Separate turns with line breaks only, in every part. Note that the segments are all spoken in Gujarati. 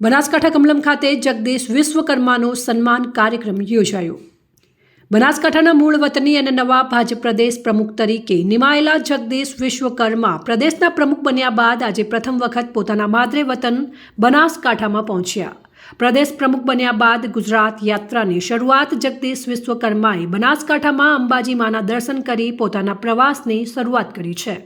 બનાસકાંઠા કમલમ ખાતે જગદીશ વિશ્વકર્માનો સન્માન કાર્યક્રમ યોજાયો. બનાસકાંઠાના મૂળ વતની અને નવા ભાજપ પ્રદેશ પ્રમુખ તરીકે નિમાયેલા જગદીશ વિશ્વકર્મા પ્રદેશના પ્રમુખ બન્યા બાદ આજે પ્રથમ વખત પોતાના માદરે વતન બનાસકાંઠામાં પહોંચ્યા. પ્રદેશ પ્રમુખ બન્યા બાદ ગુજરાત યાત્રાની શરૂઆત જગદીશ વિશ્વકર્માએ બનાસકાંઠામાં અંબાજી માના દર્શન કરી પોતાના પ્રવાસની શરૂઆત કરી છે.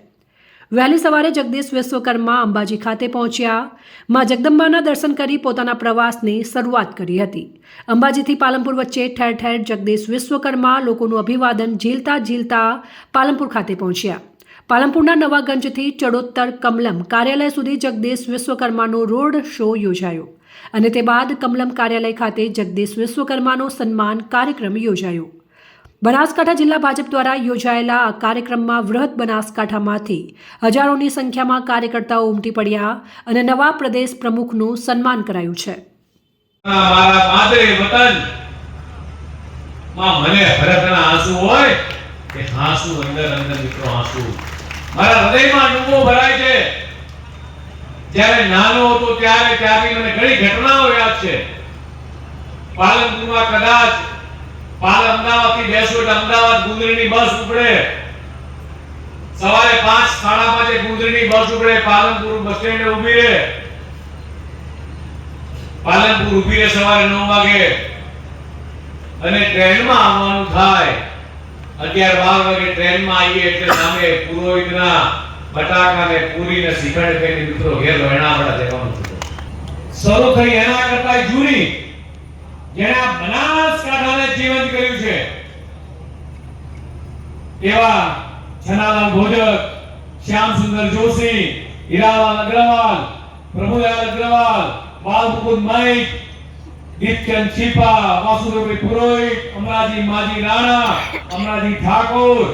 વહેલી સવારે જગદીશ વિશ્વકર્મા અંબાજી ખાતે પહોંચ્યા. માં જગદંબાના દર્શન કરી પોતાના પ્રવાસની શરૂઆત કરી હતી. અંબાજીથી પાલનપુર વચ્ચે ઠેર ઠેર જગદીશ વિશ્વકર્મા લોકોનું અભિવાદન ઝીલતા ઝીલતા પાલનપુર ખાતે પહોંચ્યા. પાલનપુરના નવાગંજથી ચડોત્તર કમલમ કાર્યાલય સુધી જગદીશ વિશ્વકર્માનો રોડ શો યોજાયો અને તે બાદ કમલમ કાર્યાલય ખાતે જગદીશ વિશ્વકર્માનો સન્માન કાર્યક્રમ યોજાયો. બનાસકાંઠા જિલ્લા ભાજપ દ્વારા યોજાયેલા આ કાર્યક્રમમાં વૃહદ બનાસકાંઠામાંથી હજારોની સંખ્યામાં કાર્યકર્તાઓ ઉમટી પડ્યા અને નવા પ્રદેશ પ્રમુખનું સન્માન કરાયું છે.
જ્યારે નાનો હતો ત્યારે ત્યાંથી મને ઘણી ઘટનાઓ યાદ છે. પાલનપુરમાં કદાચ પાલ અમદાવાદથી બેસો એટલે અમદાવાદ ગુંદરીની બસ ઉપડે. સવારે પાંચ સાડા પાંચે ગુંદરીની બસ ઉપડે, પાલનપુર બસ સ્ટેન્ડે ઊભી રહે. પાલનપુર ઊભી રહે સવારે નવ વાગે. અને ટ્રેનમાં આવવાનું થાય. અગિયાર બાર વાગે ટ્રેનમાં આવીએ એટલે સામે પુરોહિતના બટાકા ને પૂરી ને શ્રીખંડ કે મિત્રો ઘેર વેણાવડા દેવાનું શરૂ થઈ એના કરતા જૂની. જેના બનાસ બનાસકાંઠાને કર્યું છે. એવા છનાલાલ ભોજક શ્યામ સુંદર જોશી હીરાલાલ અગ્રવાલ, પ્રભુલાલ અગ્રવાલ બાલમુકુદ મૈક દીપચંદ છીપા વાસુદેવભાઈ પુરોહિત, અમરાજી માજી રાણા, અમરાજી ઠાકોર.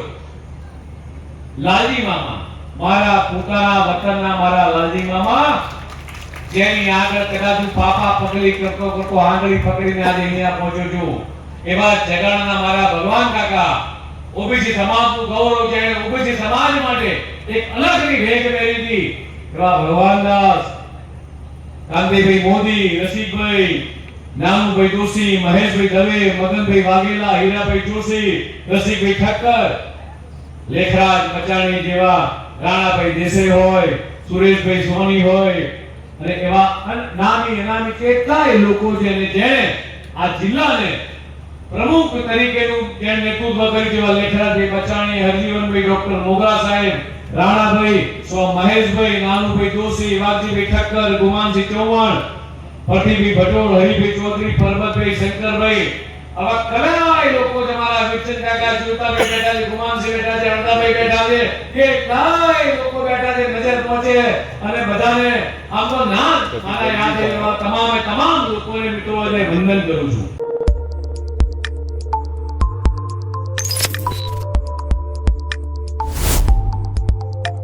લાલજી મામા, મારા પોતાના વતનના મારા લાલજી મામા, જેની આગળ કદાચ પાપા પકડી કરતો કરતો આંગળી પકડીને આજે અહીંયા પહોંચ્યો છું. એવા જગાડના મારા ભગવાન કાકા, ઓબીસી સમાજનું ગૌરવ છે ઓબીસી સમાજ માટે એક અલગની ભેગ મેળવી હતી. એવા ભગવાનદાસ કાંતિભાઈ મોદી, રસિકભાઈ, નાનુભાઈ જોશી, મહેશભાઈ દવે મગનભાઈ વાઘેલા, હીરાભાઈ જોશી, રસિકભાઈ ઠક્કર, લેખરાજ મચાણી જેવા રાણાભાઈ દેસાઈ હોય, સુરેશભાઈ સોની હોય, અને એવા નામી અનામી કેટલાય લોકો છે અને જેણે આ જિલ્લાને પ્રમુખ તરીકેનું જેણે નેતૃત્વ કરી જેવા લેખરાજભાઈ બચાણી, હરજીવનભાઈ ડોક્ટર મોગરા સાહેબ, રાણાભાઈ, સ્વ મહેશભાઈ, નાનુભાઈ જોશી વાજીભાઈ ઠક્કર, ગુમાનસિંહ ચૌહાણ ફરતીભાઈ ભટોળ હરિભાઈ ચૌધરી, પરબતભાઈ શંકરભાઈ. આવા કલાય લોકો જે મારા વિચન કાકા જોતાભાઈ બેઠા છે ગુમાનસિંહ બેઠા છે અણદાભાઈ બેઠા છે કેટલાય લોકો બેઠા છે નજર પહોંચે અને બધાને આમ તો ના મારા યાદ તમામે તમામ લોકોને મિત્રો વંદન કરું છું.